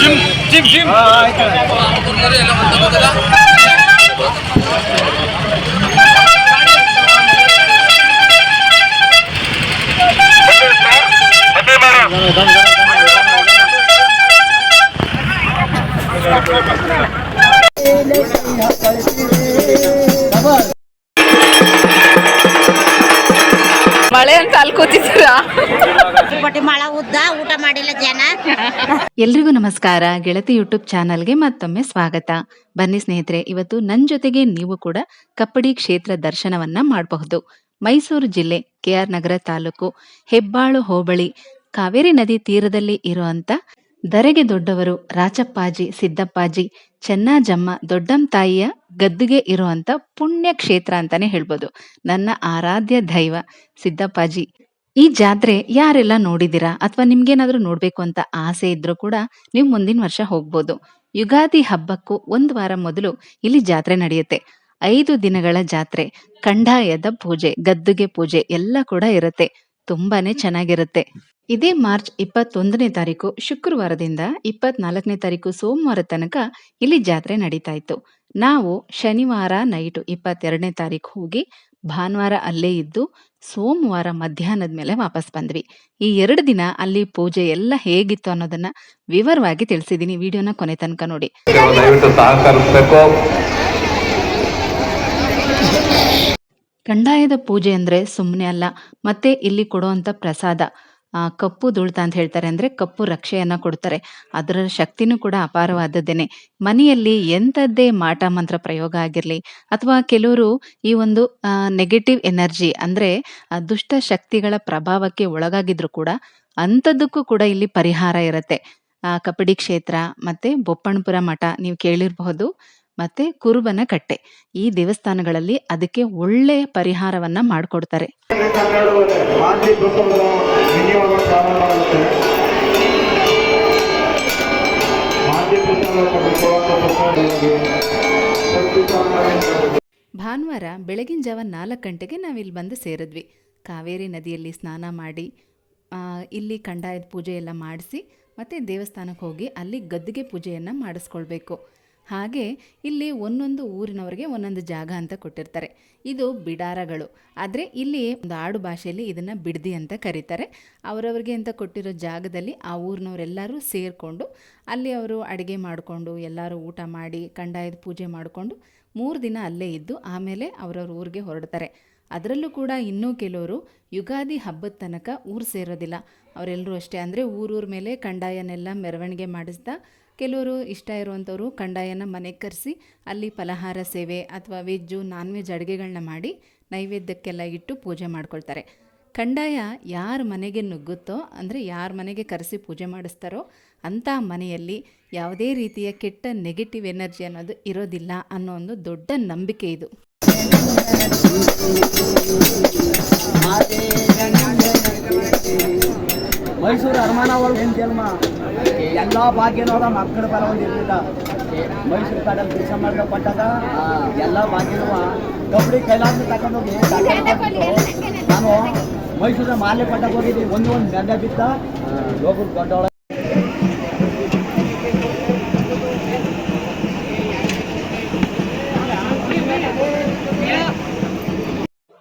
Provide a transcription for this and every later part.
Gym gym gym ಮಳೆ ಎಲ್ರಿಗೂ ನಮಸ್ಕಾರ. ಗೆಳತಿ ಯೂಟ್ಯೂಬ್ ಚಾನಲ್ಗೆ ಮತ್ತೊಮ್ಮೆ ಸ್ವಾಗತ. ಬನ್ನಿ ಸ್ನೇಹಿತರೆ, ಇವತ್ತು ನನ್ನ ಜೊತೆಗೆ ನೀವು ಕೂಡ ಕಪ್ಪಡಿ ಕ್ಷೇತ್ರ ದರ್ಶನವನ್ನ ಮಾಡಬಹುದು. ಮೈಸೂರು ಜಿಲ್ಲೆ ಕೆಆರ್ ನಗರ ತಾಲೂಕು ಹೆಬ್ಬಾಳು ಹೋಬಳಿ ಕಾವೇರಿ ನದಿ ತೀರದಲ್ಲಿ ಇರುವಂತ ದರೆಗೆ ದೊಡ್ಡವರು ರಾಚಪ್ಪಾಜಿ, ಸಿದ್ದಪ್ಪಾಜಿ, ಚೆನ್ನಾಜಮ್ಮ, ದೊಡ್ಡಂ ತಾಯಿಯ ಗದ್ದುಗೆ ಇರುವಂತ ಪುಣ್ಯ ಕ್ಷೇತ್ರ ಅಂತಾನೆ ಹೇಳ್ಬೋದು. ನನ್ನ ಆರಾಧ್ಯ ದೈವ ಸಿದ್ದಪ್ಪಾಜಿ. ಈ ಜಾತ್ರೆ ಯಾರೆಲ್ಲ ನೋಡಿದಿರಾ ಅಥವಾ ನಿಮ್ಗೇನಾದ್ರೂ ನೋಡ್ಬೇಕು ಅಂತ ಆಸೆ ಇದ್ರೂ ಕೂಡ ನೀವು ಮುಂದಿನ ವರ್ಷ ಹೋಗ್ಬೋದು. ಯುಗಾದಿ ಹಬ್ಬಕ್ಕೂ ಒಂದು ವಾರ ಮೊದಲು ಇಲ್ಲಿ ಜಾತ್ರೆ ನಡೆಯುತ್ತೆ. ಐದು ದಿನಗಳ ಜಾತ್ರೆ, ಕಂಡಾಯದ ಪೂಜೆ, ಗದ್ದುಗೆ ಪೂಜೆ ಎಲ್ಲ ಕೂಡ ಇರುತ್ತೆ. ತುಂಬಾನೇ ಚೆನ್ನಾಗಿರುತ್ತೆ. ಇದೇ ಮಾರ್ಚ್ ಇಪ್ಪತ್ತೊಂದನೇ ತಾರೀಕು, ಶುಕ್ರವಾರದಿಂದ ಇಪ್ಪತ್ನಾಲ್ಕನೇ ತಾರೀಕು ಸೋಮವಾರ ತನಕ ಇಲ್ಲಿ ಜಾತ್ರೆ ನಡೀತಾ ಇತ್ತು. ನಾವು ಶನಿವಾರ ನೈಟು ಇಪ್ಪತ್ತೆರಡನೇ ತಾರೀಕು ಹೋಗಿ ಭಾನುವಾರ ಅಲ್ಲೇ ಇದ್ದು ಸೋಮವಾರ ಮಧ್ಯಾಹ್ನದ ಮೇಲೆ ವಾಪಸ್ ಬಂದ್ವಿ. ಈ ಎರಡು ದಿನ ಅಲ್ಲಿ ಪೂಜೆ ಎಲ್ಲ ಹೇಗಿತ್ತು ಅನ್ನೋದನ್ನ ವಿವರವಾಗಿ ತಿಳಿಸಿದೀನಿ. ವಿಡಿಯೋನ ಕೊನೆ ತನಕ ನೋಡಿ. ಕಂದಾಯದ ಪೂಜೆ ಅಂದ್ರೆ ಸುಮ್ಮನೆ ಅಲ್ಲ, ಮತ್ತೆ ಇಲ್ಲಿ ಕೊಡುವಂತ ಪ್ರಸಾದ. ಕಪ್ಪು ದುಳ್ತ ಅಂತ ಹೇಳ್ತಾರೆ ಅಂದ್ರೆ ಕಪ್ಪು ರಕ್ಷೆಯನ್ನ ಕೊಡ್ತಾರೆ. ಅದರ ಶಕ್ತಿನೂ ಕೂಡ ಅಪಾರವಾದದ್ದೇನೆ. ಮನೆಯಲ್ಲಿ ಎಂಥದ್ದೇ ಮಾಟ ಮಂತ್ರ ಪ್ರಯೋಗ ಆಗಿರಲಿ ಅಥವಾ ಕೆಲವರು ಈ ಒಂದು ನೆಗೆಟಿವ್ ಎನರ್ಜಿ ಅಂದ್ರೆ ದುಷ್ಟ ಶಕ್ತಿಗಳ ಪ್ರಭಾವಕ್ಕೆ ಒಳಗಾಗಿದ್ರು ಕೂಡ ಅಂಥದ್ದಕ್ಕೂ ಕೂಡ ಇಲ್ಲಿ ಪರಿಹಾರ ಇರುತ್ತೆ. ಕಪಡಿ ಕ್ಷೇತ್ರ ಮತ್ತೆ ಬೊಪ್ಪಣಪುರ ಮಠ ನೀವು ಕೇಳಿರಬಹುದು. ಮತ್ತೆ ಕುರುಬನ ಕಟ್ಟೆ. ಈ ದೇವಸ್ಥಾನಗಳಲ್ಲಿ ಅದಕ್ಕೆ ಒಳ್ಳೆಯ ಪರಿಹಾರವನ್ನ ಮಾಡಿಕೊಡ್ತಾರೆ. ಭಾನುವಾರ ಬೆಳಗಿನ ಜಾವ ನಾಲ್ಕು ಗಂಟೆಗೆ ನಾವಿಲ್ಲಿ ಬಂದು ಸೇರಿದ್ವಿ. ಕಾವೇರಿ ನದಿಯಲ್ಲಿ ಸ್ನಾನ ಮಾಡಿ ಇಲ್ಲಿ ಕಂಡಾಯದ ಪೂಜೆ ಎಲ್ಲ ಮಾಡಿಸಿ, ಮತ್ತು ದೇವಸ್ಥಾನಕ್ಕೆ ಹೋಗಿ ಅಲ್ಲಿ ಗದ್ದಿಗೆ ಪೂಜೆಯನ್ನು ಮಾಡಿಸ್ಕೊಳ್ಬೇಕು. ಹಾಗೆ ಇಲ್ಲಿ ಒಂದೊಂದು ಊರಿನವರಿಗೆ ಒಂದೊಂದು ಜಾಗ ಅಂತ ಕೊಟ್ಟಿರ್ತಾರೆ. ಇದು ಬಿಡಾರಗಳು. ಆದರೆ ಇಲ್ಲಿ ಒಂದು ಆಡು ಭಾಷೆಯಲ್ಲಿ ಇದನ್ನು ಬಿಡ್ದಿ ಅಂತ ಕರೀತಾರೆ. ಅವರವರಿಗೆ ಅಂತ ಕೊಟ್ಟಿರೋ ಜಾಗದಲ್ಲಿ ಆ ಊರಿನವರೆಲ್ಲರೂ ಸೇರಿಕೊಂಡು ಅಲ್ಲಿ ಅವರು ಅಡುಗೆ ಮಾಡಿಕೊಂಡು, ಎಲ್ಲರೂ ಊಟ ಮಾಡಿ, ಕಂಡಾಯದ ಪೂಜೆ ಮಾಡಿಕೊಂಡು ಮೂರು ದಿನ ಅಲ್ಲೇ ಇದ್ದು ಆಮೇಲೆ ಅವರವ್ರ ಊರಿಗೆ ಹೊರಡ್ತಾರೆ. ಅದರಲ್ಲೂ ಕೂಡ ಇನ್ನೂ ಕೆಲವರು ಯುಗಾದಿ ಹಬ್ಬದ ತನಕ ಊರು ಸೇರೋದಿಲ್ಲ. ಅವರೆಲ್ಲರೂ ಅಷ್ಟೇ ಅಂದರೆ ಊರೂರ ಮೇಲೆ ಕಂಡಾಯನೆಲ್ಲ ಮೆರವಣಿಗೆ ಮಾಡಿಸ್ತಾ ಕೆಲವರು ಇಷ್ಟ ಇರುವಂಥವರು ಕಂಡಾಯನ ಮನೆಗೆ ಕರೆಸಿ ಅಲ್ಲಿ ಫಲಹಾರ, ಸೇವೆ ಅಥವಾ ವೆಜ್ಜು ನಾನ್ ವೆಜ್ ಅಡುಗೆಗಳನ್ನ ಮಾಡಿ ನೈವೇದ್ಯಕ್ಕೆಲ್ಲ ಇಟ್ಟು ಪೂಜೆ ಮಾಡ್ಕೊಳ್ತಾರೆ. ಕಂಡಾಯ ಯಾರ ಮನೆಗೆ ನುಗ್ಗುತ್ತೋ ಅಂದರೆ ಯಾರ ಮನೆಗೆ ಕರೆಸಿ ಪೂಜೆ ಮಾಡಿಸ್ತಾರೋ ಅಂಥ ಮನೆಯಲ್ಲಿ ಯಾವುದೇ ರೀತಿಯ ಕೆಟ್ಟ ನೆಗೆಟಿವ್ ಎನರ್ಜಿ ಅನ್ನೋದು ಇರೋದಿಲ್ಲ ಅನ್ನೋ ಒಂದು ದೊಡ್ಡ ನಂಬಿಕೆ ಇದು. ಏನು ಜನ್ಮ? ಎಲ್ಲ ಭಾಗ್ಯನೂ ಅದ ಮಕ್ಕಳ ಬಲ ಒಂದು ಇರಲಿಲ್ಲ ಮೈಸೂರು ಕಾಡಲ್ಲಿ ಕೆಲಸ ಮಾಡಿದ ಪಟ್ಟಾಗ ಎಲ್ಲ ಭಾಗ್ಯನೂ ಕಬಡ್ಡಿ ಕೈಲಾಸ ತಗೊಂಡೋಗಿ ನಾನು ಮೈಸೂರ ಮಾಲೆ ಪಟ್ಟಕ್ಕೆ ಹೋಗಿದ್ದೀನಿ ಒಂದು ಒಂದು ಗಂಡ ಬಿತ್ತ ಒಬ್ಬರು ದೊಡ್ಡವಳ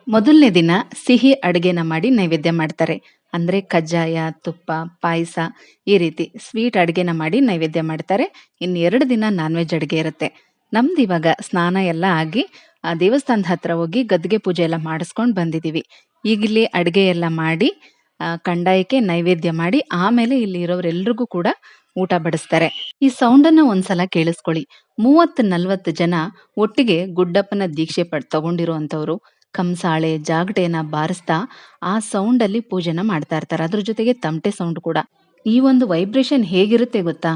ಮೊದಲನೇ ದಿನ ಸಿಹಿ ಅಡುಗೆನ ಮಾಡಿ ನೈವೇದ್ಯ ಮಾಡ್ತಾರೆ. ಅಂದರೆ ಕಜ್ಜಾಯ, ತುಪ್ಪ, ಪಾಯಸ ಈ ರೀತಿ ಸ್ವೀಟ್ ಅಡುಗೆನ ಮಾಡಿ ನೈವೇದ್ಯ ಮಾಡ್ತಾರೆ. ಇನ್ನು ಎರಡು ದಿನ ನಾನ್ ವೆಜ್ ಅಡುಗೆ ಇರುತ್ತೆ. ನಮ್ದು ಇವಾಗ ಸ್ನಾನ ಎಲ್ಲ ಆಗಿ, ಆ ದೇವಸ್ಥಾನದ ಹತ್ರ ಹೋಗಿ ಗದ್ಗೆ ಪೂಜೆ ಎಲ್ಲ ಮಾಡಿಸ್ಕೊಂಡು ಬಂದಿದ್ದೀವಿ ಈಗಿಲ್ಲಿ ಅಡುಗೆ ಎಲ್ಲ ಮಾಡಿ ಕಂಡಾಯಕ್ಕೆ ನೈವೇದ್ಯ ಮಾಡಿ, ಆಮೇಲೆ ಇಲ್ಲಿ ಇರೋರೆಲ್ರಿಗೂ ಕೂಡ ಊಟ ಬಡಿಸ್ತಾರೆ. ಈ ಸೌಂಡನ್ನ ಒಂದ್ಸಲ ಕೇಳಿಸ್ಕೊಳ್ಳಿ. ಮೂವತ್ತು ನಲ್ವತ್ತು ಜನ ಒಟ್ಟಿಗೆ ಗುಡ್ಡಪ್ಪನ ದೀಕ್ಷೆ ಪಡ್, ತಗೊಂಡಿರುವಂಥವ್ರು. ಕಂಸಾಳೆ ಜಾಗಟೆನ ಬಾರಿಸ್ತಾ ಆ ಸೌಂಡಲ್ಲಿ ಪೂಜೆನ ಮಾಡ್ತಾ ಇರ್ತಾರೆ. ಅದ್ರ ಜೊತೆಗೆ ತಮಟೆ ಸೌಂಡ್ ಕೂಡ. ಈ ಒಂದು ವೈಬ್ರೇಷನ್ ಹೇಗಿರುತ್ತೆ ಗೊತ್ತಾ?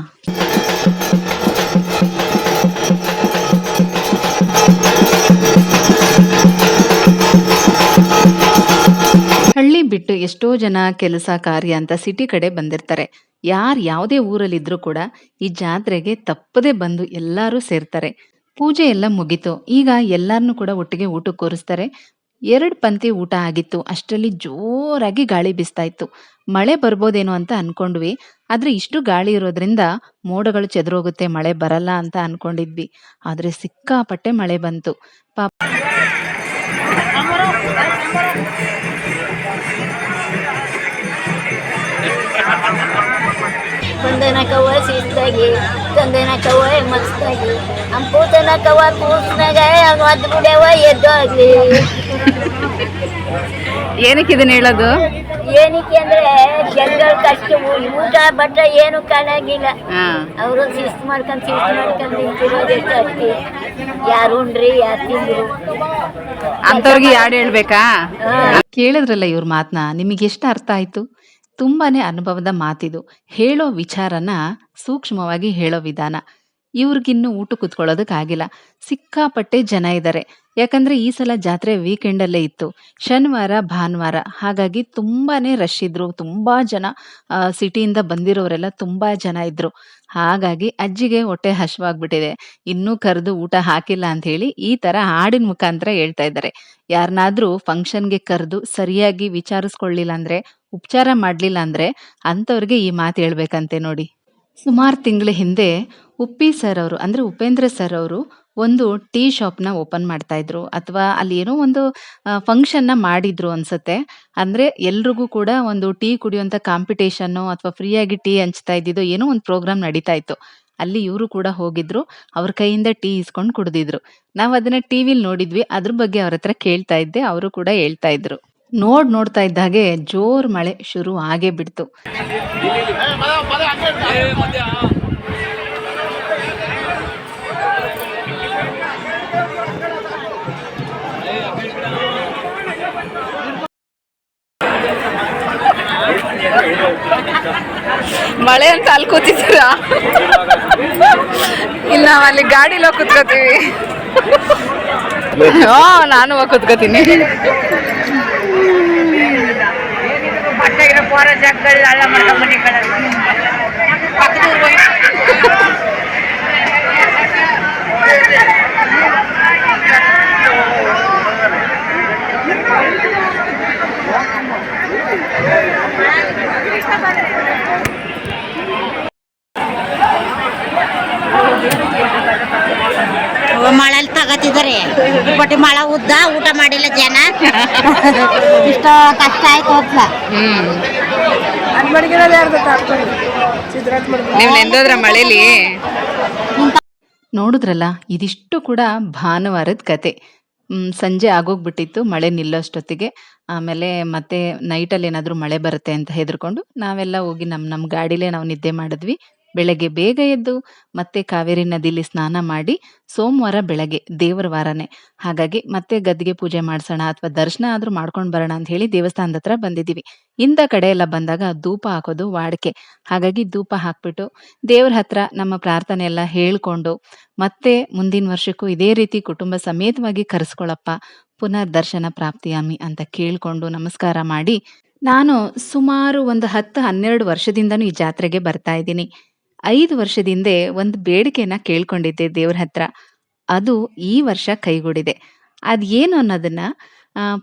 ಹಳ್ಳಿ ಬಿಟ್ಟು ಎಷ್ಟೋ ಜನ ಕೆಲಸ, ಕಾರ್ಯ ಅಂತ ಸಿಟಿ ಕಡೆ ಬಂದಿರ್ತಾರೆ. ಯಾರು ಯಾವುದೇ ಊರಲ್ಲಿದ್ರೂ ಕೂಡ ಈ ಜಾತ್ರೆಗೆ ತಪ್ಪದೆ ಬಂದು ಎಲ್ಲರೂ ಸೇರ್ತಾರೆ. ಪೂಜೆ ಎಲ್ಲ ಮುಗೀತು. ಈಗ ಎಲ್ಲಾರ್ನು ಕೂಡ ಒಟ್ಟಿಗೆ ಊಟಕ್ಕೆ ಕೋರಿಸ್ತಾರೆ. ಎರಡು ಪಂತಿ ಊಟ ಆಗಿತ್ತು. ಅಷ್ಟರಲ್ಲಿ ಜೋರಾಗಿ ಗಾಳಿ ಬೀಸ್ತಾ ಇತ್ತು. ಮಳೆ ಬರ್ಬೋದೇನೋ ಅಂತ ಅನ್ಕೊಂಡ್ವಿ. ಆದ್ರೆ ಇಷ್ಟು ಗಾಳಿ ಇರೋದ್ರಿಂದ ಮೋಡಗಳು ಚೆದರೋಗುತ್ತೆ, ಮಳೆ ಬರಲ್ಲ ಅಂತ ಅನ್ಕೊಂಡಿದ್ವಿ. ಆದ್ರೆ ಸಿಕ್ಕಾಪಟ್ಟೆ ಮಳೆ ಬಂತು. ಪಾಪ ಬಂದನ ಕವ ಶಿಸ್ತಾಗಿ ತಂದನ ಕವ ಮಸ್ತಾಗಿ. ಅಂಪೂತನ ಕವ ಕೂಸ್ನಾಗ ಮದ್ ಬಿಡ್ಯವ ಎದ್ದೋಗ್ಲಿ ಏನಕ್ಕೆ ಇದನ್ನ ಹೇಳೋದು? ಏನಕ್ಕೆ ಅಂದ್ರೆ ಜನಗಳ ಕಷ್ಟ ಊಟ ಬಟ್ಟ ಏನು ಕಾಣಾಗಿಲ್ಲ. ಅವರು ಶಿಸ್ತು ಮಾಡ್ಕೊಂಡ್ ಶಿಸ್ತು ಮಾಡ್ಕೊಂಡ್ ನಿಂತಿರೋದು ಎಷ್ಟು ಅಷ್ಟೇ ಯಾರು ಉಂಡ್ರಿ ಯಾರು ತಿಂದ್ರು? ಅಂತವ್ರಿಗೆ ಯಾರು ಹೇಳ್ಬೇಕಾ? ಕೇಳಿದ್ರಲ್ಲ ಇವ್ರ ಮಾತನ್ನ ನಿಮಗೆ ಎಷ್ಟು ಅರ್ಥ ಆಯ್ತು? ತುಂಬಾನೇ ಅನುಭವದ ಮಾತಿದು. ಹೇಳೋ ವಿಚಾರನ ಸೂಕ್ಷ್ಮವಾಗಿ ಹೇಳೋ ವಿಧಾನ. ಇವ್ರಿಗಿನ್ನು ಊಟ ಕುತ್ಕೊಳ್ಳೋದಕ್ಕಾಗಿಲ್ಲ. ಸಿಕ್ಕಾಪಟ್ಟೆ ಜನ ಇದ್ದಾರೆ ಯಾಕಂದ್ರೆ ಈ ಸಲ ಜಾತ್ರೆ ವೀಕೆಂಡ್ ಅಲ್ಲೇ ಇತ್ತು. ಶನಿವಾರ, ಭಾನುವಾರ. ಹಾಗಾಗಿ ತುಂಬಾನೇ ರಶ್ ಇದ್ರು. ತುಂಬಾ ಜನ ಸಿಟಿಯಿಂದ ಬಂದಿರೋರೆಲ್ಲ ತುಂಬಾ ಜನ ಇದ್ರು. ಹಾಗಾಗಿ ಅಜ್ಜಿಗೆ ಹೊಟ್ಟೆ ಹಶವಾಗ್ಬಿಟ್ಟಿದೆ ಇನ್ನೂ ಕರೆದು ಊಟ ಹಾಕಿಲ್ಲ ಅಂತ ಹೇಳಿ ಈ ತರ ಹಾಡಿನ ಮುಖಾಂತರ ಹೇಳ್ತಾ ಇದ್ದಾರೆ. ಯಾರನ್ನಾದ್ರೂ ಫಂಕ್ಷನ್ಗೆ ಕರೆದು ಸರಿಯಾಗಿ ವಿಚಾರಿಸ್ಕೊಳ್ಳಿಲ್ಲ ಅಂದ್ರೆ, ಉಪಚಾರ ಮಾಡ್ಲಿಲ್ಲ ಅಂದ್ರೆ ಅಂಥವ್ರಿಗೆ ಈ ಮಾತು ಹೇಳ್ಬೇಕಂತೆ ನೋಡಿ. ಸುಮಾರು ತಿಂಗಳ ಹಿಂದೆ ಉಪ್ಪಿ ಸರ್ ಅವರು, ಅಂದ್ರೆ ಉಪೇಂದ್ರ ಸರ್ ಅವರು ಒಂದು ಟೀ ಶಾಪ್ನ ಓಪನ್ ಮಾಡ್ತಾ ಇದ್ರು. ಅಥವಾ ಅಲ್ಲಿ ಏನೋ ಒಂದು ಫಂಕ್ಷನ್ನ ಮಾಡಿದ್ರು ಅನ್ಸುತ್ತೆ. ಅಂದ್ರೆ ಎಲ್ರಿಗೂ ಕೂಡ ಒಂದು ಟೀ ಕುಡಿಯುವಂತ ಕಾಂಪಿಟೇಷನ್ ಅಥವಾ ಫ್ರೀಯಾಗಿ ಟೀ ಹಂಚ್ತಾ ಇದ್ದಿದ್ದು ಏನೋ ಒಂದು ಪ್ರೋಗ್ರಾಮ್ ನಡೀತಾ ಇತ್ತು. ಅಲ್ಲಿ ಇವರು ಕೂಡ ಹೋಗಿದ್ರು. ಅವ್ರ ಕೈಯಿಂದ ಟೀ ಇಸ್ಕೊಂಡು ಕುಡಿದಿದ್ರು. ನಾವು ಅದನ್ನ ಟಿವಿಲಿ ನೋಡಿದ್ವಿ. ಅದ್ರ ಬಗ್ಗೆ ಅವ್ರ ಹತ್ರ ಕೇಳ್ತಾ ಇದ್ದೆ. ಅವರು ಕೂಡ ಹೇಳ್ತಾ ಇದ್ರು. ನೋಡ್ ನೋಡ್ತಾ ಇದ್ದ ಹಾಗೆ ಜೋರ್ ಮಳೆ ಶುರು ಆಗೇ ಬಿಡ್ತು. ಮಳೆ ಅಂತ ಅಲ್ಲಿ ಕೂತಿದ್ದೀರಾ ಇಲ್ಲ ನಾವು ಅಲ್ಲಿ ಗಾಡಿಲಿ ಹೋಗಿ ಕುತ್ಕೋತೀವಿ ಹಾ ನಾನು ಹೋಗಿ ಕುತ್ಕೋತೀನಿ ಮಳೆಲ್ ತಗತಿದ್ದಾರೆ ಬಟ್ಟಿ ಉದ್ದ ಊಟ ಮಾಡಿಲ್ಲ ಜನ? ಇಷ್ಟ ಕಷ್ಟ ಆಯ್ತು ಹೋಗ್ಲ. ನೀವು ನೆಂದೋದ್ರ ಮಳೇಲಿ? ನೋಡಿದ್ರಲ್ಲ ಇದಿಷ್ಟು ಕೂಡ ಭಾನುವಾರದ ಕತೆ. ಸಂಜೆ ಆಗೋಗ್ಬಿಟ್ಟಿತ್ತು ಮಳೆ ನಿಲ್ಲೋಷ್ಟೊತ್ತಿಗೆ. ಆಮೇಲೆ ಮತ್ತೆ ನೈಟಲ್ಲಿ ಏನಾದರೂ ಮಳೆ ಬರುತ್ತೆ ಅಂತ ಹೆದರ್ಕೊಂಡು ನಾವೆಲ್ಲ ಹೋಗಿ ನಮ್ಮ ನಮ್ಮ ಗಾಡಿಲೇ ನಾವು ನಿದ್ದೆ ಮಾಡಿದ್ವಿ. ಬೆಳಗ್ಗೆ ಬೇಗ ಎದ್ದು ಮತ್ತೆ ಕಾವೇರಿ ನದಿಲಿ ಸ್ನಾನ ಮಾಡಿ ಸೋಮವಾರ ಬೆಳಗ್ಗೆ ದೇವರ ವಾರನೇ. ಹಾಗಾಗಿ ಮತ್ತೆ ಗದ್ದಿಗೆ ಪೂಜೆ ಮಾಡಿಸೋಣ ಅಥವಾ ದರ್ಶನ ಆದರೂ ಮಾಡ್ಕೊಂಡು ಬರೋಣ ಅಂತ ಹೇಳಿ ದೇವಸ್ಥಾನದ ಹತ್ರ ಬಂದಿದ್ದೀವಿ. ಇಂಥ ಕಡೆ ಎಲ್ಲ ಬಂದಾಗ ಧೂಪ ಹಾಕೋದು ವಾಡಿಕೆ. ಹಾಗಾಗಿ ಧೂಪ ಹಾಕ್ಬಿಟ್ಟು ದೇವ್ರ ಹತ್ರ ನಮ್ಮ ಪ್ರಾರ್ಥನೆ ಎಲ್ಲ ಹೇಳ್ಕೊಂಡು ಮತ್ತೆ ಮುಂದಿನ ವರ್ಷಕ್ಕೂ ಇದೇ ರೀತಿ ಕುಟುಂಬ ಸಮೇತವಾಗಿ ಕರೆಸ್ಕೊಳಪ್ಪ, ಪುನರ್ ದರ್ಶನ ಪ್ರಾಪ್ತಿಯಾಮಿ ಅಂತ ಕೇಳ್ಕೊಂಡು ನಮಸ್ಕಾರ ಮಾಡಿ ನಾನು ಸುಮಾರು ಒಂದು ಹತ್ತು ಹನ್ನೆರಡು ವರ್ಷದಿಂದನೂ ಈ ಜಾತ್ರೆಗೆ ಬರ್ತಾ ಇದ್ದೀನಿ. ಐದು ವರ್ಷದಿಂದೆ ಒಂದು ಬೇಡಿಕೆನ ಕೇಳ್ಕೊಂಡಿದ್ದೆ ದೇವ್ರ ಹತ್ರ. ಅದು ಈ ವರ್ಷ ಕೈಗೂಡಿದೆ. ಅದೇನು ಅನ್ನೋದನ್ನ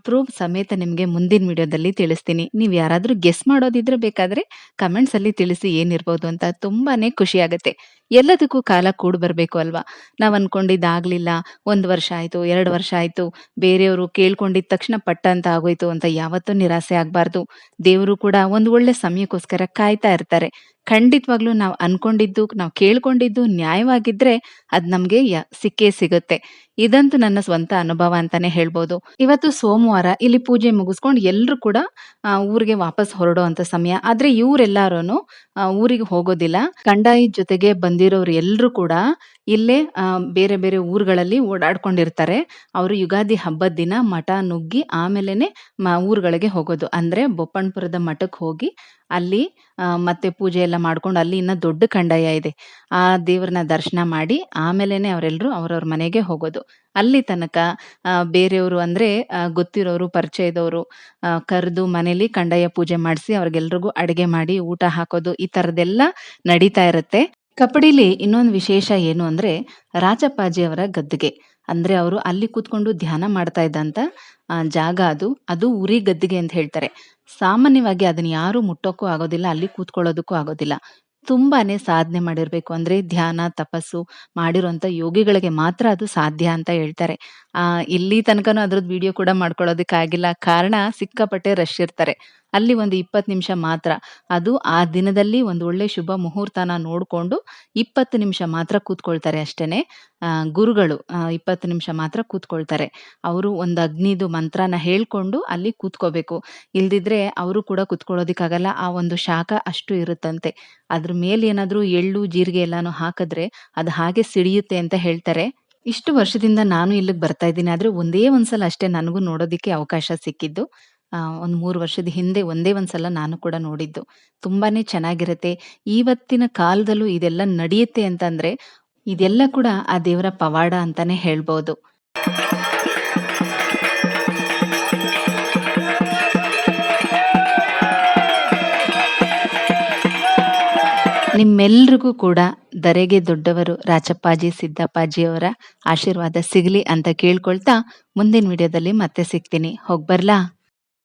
ಪ್ರೂಫ್ ಸಮೇತ ನಿಮಗೆ ಮುಂದಿನ ವಿಡಿಯೋದಲ್ಲಿ ತಿಳಿಸ್ತೀನಿ. ನೀವು ಯಾರಾದರೂ ಗೆಸ್ ಮಾಡೋದಿದ್ರೆ ಬೇಕಾದ್ರೆ ಕಮೆಂಟ್ಸ್ ಅಲ್ಲಿ ತಿಳಿಸಿ ಏನಿರ್ಬೋದು ಅಂತ ತುಂಬಾನೇ ಖುಷಿ ಆಗುತ್ತೆ. ಎಲ್ಲದಕ್ಕೂ ಕಾಲ ಕೂಡ್ ಬರಬೇಕು ಅಲ್ವಾ? ನಾವು ಅನ್ಕೊಂಡಿದ್ದಾಗ್ಲಿಲ್ಲ, ಒಂದು ವರ್ಷ ಆಯ್ತು, ಎರಡು ವರ್ಷ ಆಯ್ತು, ಬೇರೆಯವರು ಕೇಳ್ಕೊಂಡಿದ ತಕ್ಷಣ ಪಟ್ಟ ಅಂತ ಆಗೋಯ್ತು ಅಂತ ಯಾವತ್ತೂ ನಿರಾಸೆ ಆಗ್ಬಾರ್ದು. ದೇವರು ಕೂಡ ಒಂದು ಒಳ್ಳೆ ಸಮಯಕ್ಕೋಸ್ಕರ ಕಾಯ್ತಾ ಇರ್ತಾರೆ. ಖಂಡಿತವಾಗ್ಲೂ ನಾವು ಅನ್ಕೊಂಡಿದ್ದು, ನಾವು ಕೇಳ್ಕೊಂಡಿದ್ದು ನ್ಯಾಯವಾಗಿದ್ರೆ ಅದ್ ನಮ್ಗೆ ಸಿಕ್ಕೇ ಸಿಗುತ್ತೆ. ಇದಂತೂ ನನ್ನ ಸ್ವಂತ ಅನುಭವ ಅಂತಾನೆ ಹೇಳ್ಬೋದು. ಇವತ್ತು ಸೋಮವಾರ ಇಲ್ಲಿ ಪೂಜೆ ಮುಗಿಸ್ಕೊಂಡು ಎಲ್ಲರೂ ಕೂಡ ಊರಿಗೆ ವಾಪಸ್ ಹೊರಡೋ ಅಂತ ಸಮಯ. ಆದ್ರೆ ಇವರೆಲ್ಲಾರು ಊರಿಗೆ ಹೋಗೋದಿಲ್ಲ. ಕಂಡಾಯಿ ಜೊತೆಗೆ ಬಂದಿರೋರು ಎಲ್ಲರೂ ಕೂಡ ಇಲ್ಲೇ ಬೇರೆ ಬೇರೆ ಊರುಗಳಲ್ಲಿ ಓಡಾಡ್ಕೊಂಡಿರ್ತಾರೆ. ಅವರು ಯುಗಾದಿ ಹಬ್ಬದ ದಿನ ಮಠ ನುಗ್ಗಿ ಆಮೇಲೆನೆ ಊರುಗಳಿಗೆ ಹೋಗೋದು. ಅಂದ್ರೆ ಬೊಪ್ಪಣ್ಪುರದ ಮಠಕ್ಕೆ ಹೋಗಿ ಅಲ್ಲಿ ಮತ್ತೆ ಪೂಜೆ ಎಲ್ಲ ಮಾಡ್ಕೊಂಡು ಅಲ್ಲಿ ಇನ್ನ ದೊಡ್ಡ ಕಂದಾಯ ಇದೆ. ಆ ದೇವ್ರನ್ನ ದರ್ಶನ ಮಾಡಿ ಆಮೇಲೆನೆ ಅವರೆಲ್ಲರೂ ಅವ್ರವ್ರ ಮನೆಗೆ ಹೋಗೋದು. ಅಲ್ಲಿ ತನಕ ಬೇರೆಯವರು ಅಂದ್ರೆ ಗೊತ್ತಿರೋರು, ಪರಿಚಯದವರು ಕರೆದು ಮನೇಲಿ ಕಂದಾಯ ಪೂಜೆ ಮಾಡಿಸಿ ಅವ್ರಿಗೆಲ್ರಿಗೂ ಅಡಿಗೆ ಮಾಡಿ ಊಟ ಹಾಕೋದು ಈ ತರದೆಲ್ಲ ನಡೀತಾ ಇರುತ್ತೆ. ಕಪಡಿಲಿ ಇನ್ನೊಂದು ವಿಶೇಷ ಏನು ಅಂದ್ರೆ ರಾಜಪ್ಪಾಜಿ ಅವರ ಗದ್ದುಗೆ. ಅಂದ್ರೆ ಅವರು ಅಲ್ಲಿ ಕೂತ್ಕೊಂಡು ಧ್ಯಾನ ಮಾಡ್ತಾ ಇದ್ದಂತ ಜಾಗ ಅದು. ಅದು ಉರಿ ಗದ್ದಿಗೆ ಅಂತ ಹೇಳ್ತಾರೆ. ಸಾಮಾನ್ಯವಾಗಿ ಅದನ್ನ ಯಾರು ಮುಟ್ಟೋಕ್ಕೂ ಆಗೋದಿಲ್ಲ, ಅಲ್ಲಿ ಕೂತ್ಕೊಳ್ಳೋದಕ್ಕೂ ಆಗೋದಿಲ್ಲ. ತುಂಬಾನೇ ಸಾಧನೆ ಮಾಡಿರ್ಬೇಕು. ಅಂದ್ರೆ ಧ್ಯಾನ, ತಪಸ್ಸು ಮಾಡಿರುವಂತ ಯೋಗಿಗಳಿಗೆ ಮಾತ್ರ ಅದು ಸಾಧ್ಯ ಅಂತ ಹೇಳ್ತಾರೆ. ಆ, ಇಲ್ಲಿ ತನಕನೂ ಅದ್ರದ್ದು ವಿಡಿಯೋ ಕೂಡ ಮಾಡ್ಕೊಳ್ಳೋದಕ್ಕಾಗಿಲ್ಲ. ಕಾರಣ ಸಿಕ್ಕಾಪಟ್ಟೆ ರಶ್ ಇರ್ತಾರೆ. ಅಲ್ಲಿ ಒಂದು ಇಪ್ಪತ್ತು ನಿಮಿಷ ಮಾತ್ರ. ಅದು ಆ ದಿನದಲ್ಲಿ ಒಂದು ಒಳ್ಳೆ ಶುಭ ಮುಹೂರ್ತನ ನೋಡ್ಕೊಂಡು ಇಪ್ಪತ್ತು ನಿಮಿಷ ಮಾತ್ರ ಕೂತ್ಕೊಳ್ತಾರೆ ಅಷ್ಟೇನೆ. ಆ, ಗುರುಗಳು ಇಪ್ಪತ್ತು ನಿಮಿಷ ಮಾತ್ರ ಕೂತ್ಕೊಳ್ತಾರೆ. ಅವರು ಒಂದು ಅಗ್ನಿದು ಮಂತ್ರನ ಹೇಳ್ಕೊಂಡು ಅಲ್ಲಿ ಕೂತ್ಕೋಬೇಕು. ಇಲ್ದಿದ್ರೆ ಅವರು ಕೂಡ ಕೂತ್ಕೊಳ್ಳೋದಕ್ಕಾಗಲ್ಲ. ಆ ಒಂದು ಶಾಖ ಅಷ್ಟು ಇರುತ್ತಂತೆ. ಅದ್ರ ಮೇಲೆ ಏನಾದರೂ ಎಳ್ಳು ಜೀರಿಗೆ ಎಲ್ಲಾನು ಹಾಕಿದ್ರೆ ಅದು ಹಾಗೆ ಸಿಡಿಯುತ್ತೆ ಅಂತ ಹೇಳ್ತಾರೆ. ಇಷ್ಟು ವರ್ಷದಿಂದ ನಾನು ಇಲ್ಲಿಗೆ ಬರ್ತಾ ಇದ್ದೀನಿ. ಆದ್ರೆ ಒಂದೇ ಒಂದ್ಸಲ ಅಷ್ಟೇ ನನಗೂ ನೋಡೋದಿಕ್ಕೆ ಅವಕಾಶ ಸಿಕ್ಕಿದ್ದು. ಒಂದ್ ಮೂರು ವರ್ಷದ ಹಿಂದೆ ಒಂದೇ ಒಂದ್ಸಲ ನಾನು ಕೂಡ ನೋಡಿದ್ದು. ತುಂಬಾನೇ ಚೆನ್ನಾಗಿರುತ್ತೆ. ಇವತ್ತಿನ ಕಾಲದಲ್ಲೂ ಇದೆಲ್ಲ ನಡೆಯುತ್ತೆ ಅಂತಂದ್ರೆ ಇದೆಲ್ಲ ಕೂಡ ಆ ದೇವರ ಪವಾಡ ಅಂತಾನೆ ಹೇಳ್ಬೋದು. ನಿಮ್ಮೆಲ್ರಿಗೂ ಕೂಡ ದರೆಗೆ ದೊಡ್ಡವರು ರಾಚಪ್ಪಾಜಿ ಸಿದ್ದಪ್ಪಾಜಿಯವರ ಆಶೀರ್ವಾದ ಸಿಗಲಿ ಅಂತ ಕೇಳ್ಕೊಳ್ತಾ ಮುಂದಿನ ವಿಡಿಯೋದಲ್ಲಿ ಮತ್ತೆ ಸಿಗ್ತೀನಿ. ಹೋಗ್ಬರ್ಲಾ